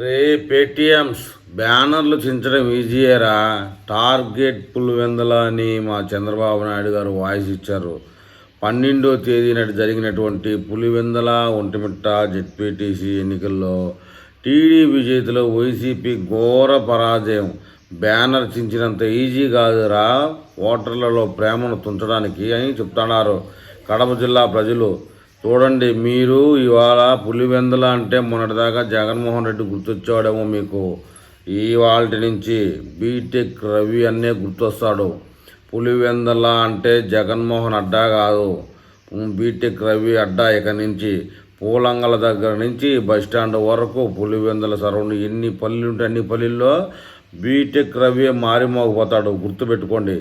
రే పేటిఎమ్స్ బ్యానర్లు చించడం ఈజీయేరా. టార్గెట్ పులివెందల అని మా చంద్రబాబు నాయుడు గారు వాయిస్ ఇచ్చారు. పన్నెండో తేదీ నాటి జరిగినటువంటి పులివెందల ఒంటిమిట్ట జెడ్పీటీసీ ఎన్నికల్లో టీడీపీ చేతిలో వైసీపీ ఘోర పరాజయం. బ్యానర్ చించినంత ఈజీ కాదురా. ఓటర్లలో ప్రేమను తుంచడానికి అని చెప్తున్నారు. కడప జిల్లా ప్రజలు చూడండి మీరు ఇవాళ పులివెందల అంటే మొన్నటిదాకా జగన్మోహన్ రెడ్డి గుర్తొచ్చాడేమో మీకు. ఇవాళ నుంచి బీటెక్ రవి అన్నే గుర్తొస్తాడు. పులివెందల అంటే జగన్మోహన్ అడ్డా కాదు. బీటెక్ రవి అడ్డా ఇక నుంచి. పూలంగల దగ్గర నుంచి బస్టాండ్ వరకు పులివెందల సరౌండ్ ఎన్ని పల్లెలు ఉంటే అన్ని పల్లెల్లో బీటెక్ రవి మారిమోగిపోతాడు. గుర్తుపెట్టుకోండి.